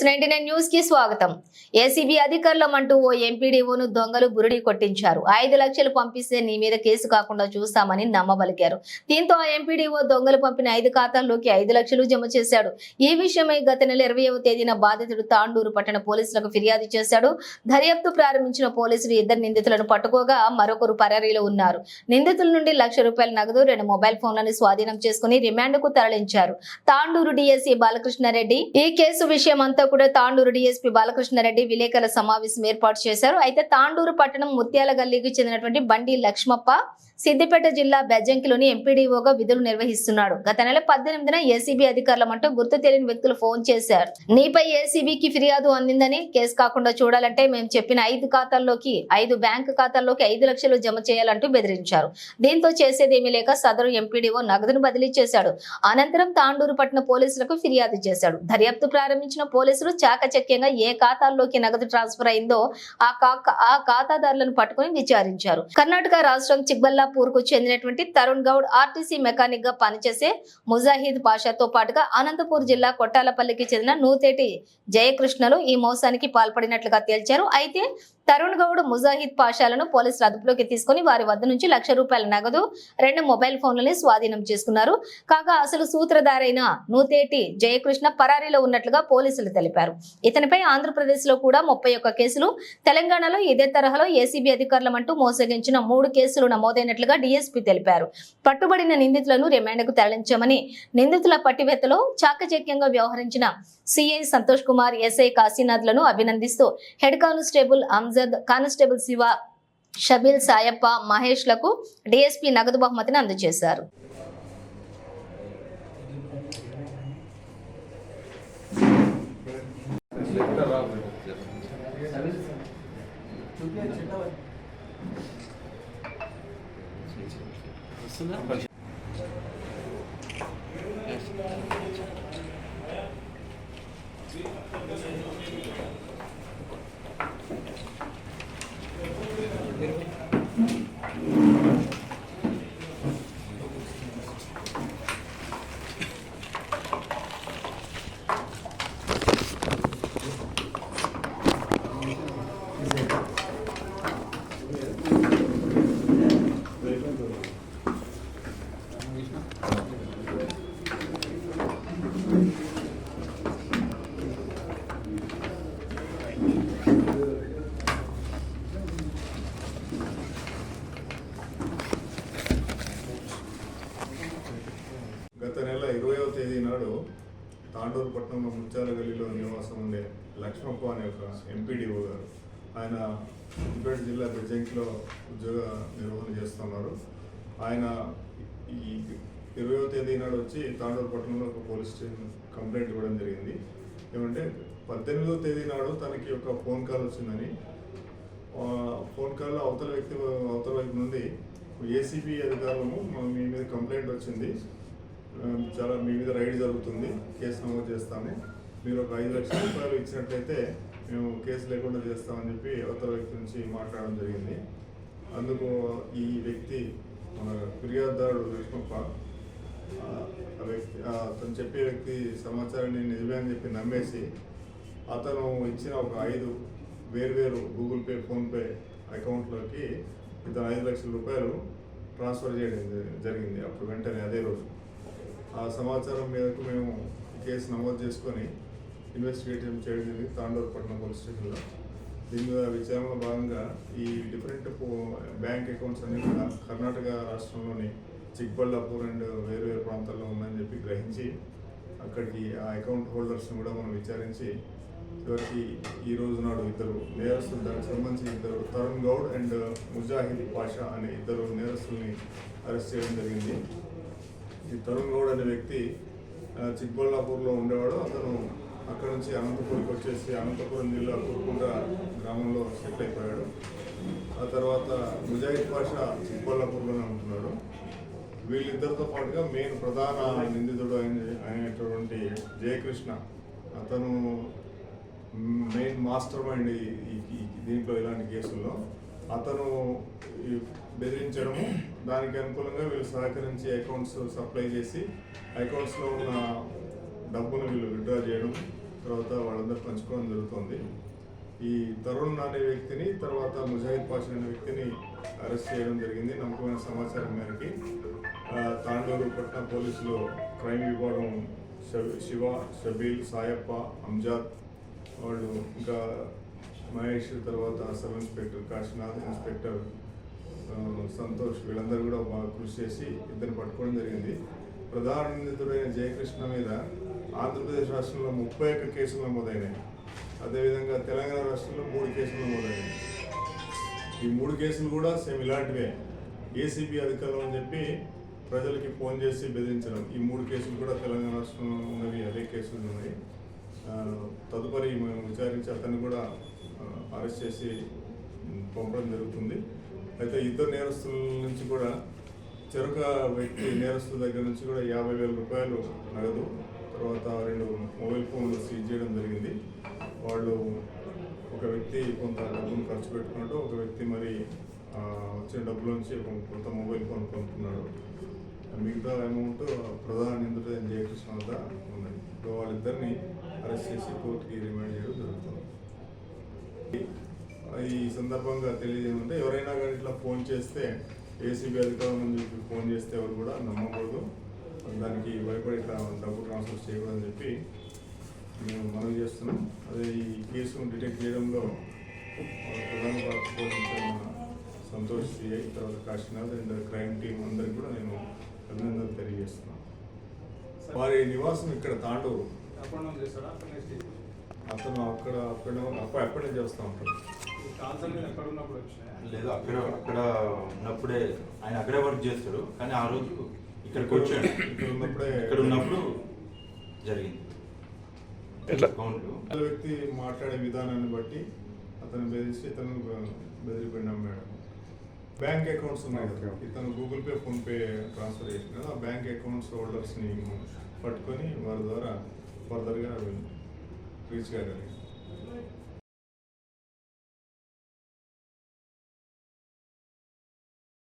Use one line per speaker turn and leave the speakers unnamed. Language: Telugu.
ఎస్ నైన్టీ నైన్ న్యూస్కి స్వాగతం. ఏసీబీ అధికారులమంటూ ఓ ఎంపీడీఓను దొంగలు బురుడి కొట్టించారు. ఐదు లక్షలు పంపిస్తే నీ మీద కేసు కాకుండా చూస్తామని నమ్మబలికారు. దీంతో ఆ ఎంపీడీఓ దొంగలు పంపిన ఐదు ఖాతాల్లోకి ఐదు లక్షలు జమ చేశాడు. ఈ విషయమై గత నెల ఇరవైవ తేదీన బాధితుడు తాండూరు పట్టణ పోలీసులకు ఫిర్యాదు చేశాడు. దర్యాప్తు ప్రారంభించిన పోలీసులు ఇద్దరు నిందితులను పట్టుకోగా మరొకరు పరారీలో ఉన్నారు. నిందితుల నుండి లక్ష రూపాయల నగదు రెండు మొబైల్ ఫోన్లను స్వాధీనం చేసుకుని రిమాండ్కు తరలించారు. తాండూరు డిఎస్సీ బాలకృష్ణారెడ్డి. ఈ కేసు విషయం అంతా కూడా తాండూరు డిఎస్పీ బాలకృష్ణారెడ్డి విలేకరుల సమావేశం ఏర్పాటు చేశారు. అయితే తాండూరు పట్టణం ముత్యాల గల్లీకి చెందినటువంటి బండి లక్ష్మప్ప సిద్దిపేట జిల్లా బెజ్జంకిలోని ఎంపీడీఓగా విధులు నిర్వహిస్తున్నాడు. గత నెల పద్దెనిమిదిన ఏసీబీ అధికారుల మంటూ గుర్తు తెలియని వ్యక్తులు ఫోన్ చేశారు. నీపై ఏసీబీకి ఫిర్యాదు అందిందని కేసు కాకుండా చూడాలంటే మేము చెప్పిన ఐదు ఖాతాల్లోకి ఐదు బ్యాంకు ఖాతాల్లోకి ఐదు లక్షలు జమ చేయాలంటూ బెదిరించారు. దీంతో చేసేదేమీ లేక సదరు ఎంపీడీఓ నగదును బదిలీ చేశాడు. అనంతరం తాండూరు పట్టణ పోలీసులకు ఫిర్యాదు చేశాడు. దర్యాప్తు ప్రారంభించిన పోలీసులు చాకచక్యంగా ఏ ఖాతాల్లోకి నగదు ట్రాన్స్ఫర్ అయిందో ఆ కా- ఆ ఖాతాదారులను పట్టుకుని విచారించారు. కర్ణాటక రాష్ట్రం చిక్బల్లాపూర్ కు చెందినటువంటి తరుణ్ గౌడ్ ఆర్టీసీ మెకానిక్గా పనిచేసే ముజాహిద్ పాషాతో పాటుగా అనంతపూర్ జిల్లా కొట్టాలపల్లికి చెందిన నూతేటి జయకృష్ణలు ఈ మోసానికి పాల్పడినట్లుగా తేల్చారు. అయితే తరుణ్ గౌడ్ ముజాహిద్ పాషాలను పోలీసులు అదుపులోకి తీసుకుని వారి వద్ద నుంచి లక్ష రూపాయల నగదు రెండు మొబైల్ ఫోన్లని స్వాధీనం చేసుకున్నారు. కాగా అసలు సూత్రధారైన నూతేటి జయకృష్ణ పరారీలో ఉన్నట్లుగా పోలీసులు తెలిపారు. ఇతనిపై ఆంధ్రప్రదేశ్లో కూడా ముప్పై ఒక్క కేసులు తెలంగాణలో ఇదే తరహాలో ఏసీబీ అధికారులమంటూ మోసగించిన మూడు కేసులు నమోదైనట్లుగా డీఎస్పీ తెలిపారు. పట్టుబడిన నిందితులను రిమాండ్కు తరలించామని నిందితుల పట్టివేత్తలో చాకచక్యంగా వ్యవహరించిన సిఐ సంతోష్ కుమార్ ఎస్ఐ కాశీనాథ్లను అభినందిస్తూ head constable Amjad constable Shiva Shabeel Sayappa మహేష్లకు DSP నగదు బహుమతిని అందజేశారు.
గత నెల ఇరవైవ తేదీ నాడు తాండూరు పట్టణంలో ముత్యాల గల్లీలో నివాసం ఉండే లక్ష్మప్ప అనే ఒక ఎంపీడీఓ గారు. ఆయన సిద్దిపేట జిల్లా బెజ్జంకిలో ఉద్యోగ నిర్వహణ చేస్తున్నారు. ఆయన ఈ ఇరవయో తేదీ నాడు వచ్చి తాండూరు పట్టణంలో ఒక పోలీస్ స్టేషన్ కంప్లైంట్ ఇవ్వడం జరిగింది. ఏమంటే పద్దెనిమిదవ తేదీ నాడు తనకి ఒక ఫోన్ కాల్ వచ్చిందని ఫోన్ కాల్లో అవతల వ్యక్తి అవతల వైపు నుండి ఏసీబీ అధికారులము మీ మీద కంప్లైంట్ వచ్చింది. చాలా మీ మీద రైడ్ జరుగుతుంది. కేసు నమోదు చేస్తాము. మీరు ఒక ఐదు లక్షల రూపాయలు ఇచ్చినట్లయితే మేము కేసు లేకుండా చేస్తామని చెప్పి అవతల వ్యక్తి నుంచి మాట్లాడడం జరిగింది. అందుకు ఈ వ్యక్తి మన ఫిర్యాదుదారుడు లక్ష్మప్ప ఆ, వ్యక్తి అతను చెప్పే వ్యక్తి సమాచారాన్ని నిజమే అని చెప్పి నమ్మేసి అతను ఇచ్చిన ఒక ఐదు వేర్వేరు గూగుల్ పే ఫోన్పే అకౌంట్లోకి ఇతను ఐదు లక్షల రూపాయలు ట్రాన్స్ఫర్ చేయడం జరిగింది. అప్పుడు వెంటనే అదే రోజు. ఆ సమాచారం మేరకు మేము కేసు నమోదు చేసుకొని ఇన్వెస్టిగేషన్ చేయడం జరిగింది తాండూరుపట్నం పోలీస్ స్టేషన్లో. దీని మీద విచారణలో భాగంగా ఈ డిఫరెంట్ బ్యాంక్ అకౌంట్స్ అన్ని కూడా కర్ణాటక రాష్ట్రంలోని చిక్బళ్ళాపూర్ అండ్ వేరు వేరు ప్రాంతాల్లో ఉన్నాయని చెప్పి గ్రహించి అక్కడికి ఆ అకౌంట్ హోల్డర్స్ని కూడా మనం విచారించి చివరికి ఈ రోజు నాడు ఇద్దరు నేరస్తులు దానికి సంబంధించి ఇద్దరు తరుణ్ గౌడ్ అండ్ ముజాహిద్ పాషా అనే ఇద్దరు నేరస్తుల్ని అరెస్ట్ చేయడం జరిగింది. ఈ తరుణ్ గౌడ్ అనే వ్యక్తి చిక్బల్లాపూర్లో ఉండేవాడు. అతను అక్కడ నుంచి అనంతపూర్కి వచ్చేసి అనంతపురం జిల్లా కురుకుంట గ్రామంలో సెటిల్ అయిపోయాడు. ఆ తర్వాత ముజాహిద్ పాషా చిక్బల్లాపూర్లోనే ఉంటున్నాడు. వీళ్ళిద్దరితో పాటుగా మెయిన్ ప్రధాన నిందితుడు అయినటువంటి జయకృష్ణ అతను మెయిన్ మాస్టర్ మైండ్ ఈ- దీంట్లో ఇలాంటి కేసుల్లో. అతను ఈ బెదిరించడము దానికి అనుకూలంగా వీళ్ళు సహకరించి అకౌంట్స్ సప్లై చేసి అకౌంట్స్లో ఉన్న డబ్బును వీళ్ళు విత్డ్రా చేయడం తర్వాత వాళ్ళందరూ పంచుకోవడం జరుగుతుంది. ఈ తరుణ్ అనే వ్యక్తిని తర్వాత ముజాహిద్ పాషా అనే వ్యక్తిని అరెస్ట్ చేయడం జరిగింది నమ్మకమైన సమాచారం మేరకి. తాండూరు పట్నం పోలీసులు క్రైమ్ విభాగం శివ షబీల్ సాయప్ప అంజాద్ వాళ్ళు ఇంకా మహేష్ తర్వాత sub inspector Kashinath inspector Santosh వీళ్ళందరూ కూడా బాగా కృషి చేసి ఇద్దరు పట్టుకోవడం జరిగింది. ప్రధాన నిందితుడైన జయకృష్ణ మీద ఆంధ్రప్రదేశ్ రాష్ట్రంలో ముప్పై ఒక్క కేసులు నమోదైనాయి. అదేవిధంగా తెలంగాణ రాష్ట్రంలో మూడు కేసులు నమోదైనాయి. ఈ మూడు కేసులు కూడా సేమ్ ఇలాంటివే. ఏసీబీ అధికారులు అని చెప్పి ప్రజలకి ఫోన్ చేసి బెదిరించడం. ఈ మూడు కేసులు కూడా తెలంగాణ రాష్ట్రంలో ఉన్నవి అదే కేసులు ఉన్నాయి. తదుపరి మేము విచారించి అతన్ని కూడా అరెస్ట్ చేసి పంపడం జరుగుతుంది. అయితే ఇద్దరు నేరస్తుల నుంచి కూడా చెరుక వ్యక్తి నేరస్తుల దగ్గర నుంచి కూడా యాభై వేల రూపాయలు నగదు తర్వాత రెండు మొబైల్ ఫోన్లు సీజ్ చేయడం జరిగింది. వాళ్ళు ఒక వ్యక్తి కొంత డబ్బును ఖర్చు పెట్టుకున్నాడు ఒక వ్యక్తి మరి వచ్చిన డబ్బుల నుంచి కొంత మొబైల్ ఫోన్ కొనుక్కున్నాడు మిగతా అమౌంట్ ప్రధాన నిందితుడు జయకృష్ణ వద్ద ఉన్నది సో వాళ్ళిద్దరిని అరెస్ట్ చేసి కోర్టుకి రిమాండ్ చేయడం జరుగుతుంది. ఈ సందర్భంగా తెలియజేయమంటే ఎవరైనా కానీ ఇట్లా ఫోన్ చేస్తే ఏసీబీ అధికారుల నుంచి ఫోన్ చేస్తే ఎవరు కూడా నమ్మకూడదు. దానికి భయపడి డబ్బు ట్రాన్స్ఫర్ చేయకూడదని చెప్పి మేము మనం చేస్తున్నాం. అదే ఈ కేసును డిటెక్ట్ చేయడంలో ప్రధాన పాత్ర పోషించిన సంతోష్ సిఐ తర్వాత కాశీనాథ్ అండ్ క్రైమ్ టీం అందరికి కూడా నేను అభినందనలు తెలియజేస్తున్నాను. వారి నివాసం ఇక్కడ తాండూరు. అతను అక్కడ అక్కడ అప్పుడు ఎప్పటి నుంచి చేస్తూ ఉంటాడు.
ఈ కాన్సర్ మీద ఎక్కడ ఉన్నప్పుడు వచ్చినాయా?
లేదు అక్కడ అక్కడ ఉన్నప్పుడే ఆయన అక్కడే వర్క్ చేస్తాడు కానీ ఆ రోజు ఇక్కడికి వచ్చాడు.
ఇక్కడ ఉన్నప్పుడే
ఇక్కడ ఉన్నప్పుడు జరిగింది.
ఆ వ్యక్తి మాట్లాడే విధానాన్ని బట్టి అతను బెదిరిస్తే ఇతను బెదిరిపోయిన మేడం. బ్యాంక్ అకౌంట్స్ ఉన్నాయి కదా. ఇతను Google Pay PhonePe transfer చేసిన కదా. ఆ బ్యాంక్ అకౌంట్స్ హోల్డర్స్ని పట్టుకొని వారి ద్వారా ఫర్దర్గా రీచ్ కాగలిగాం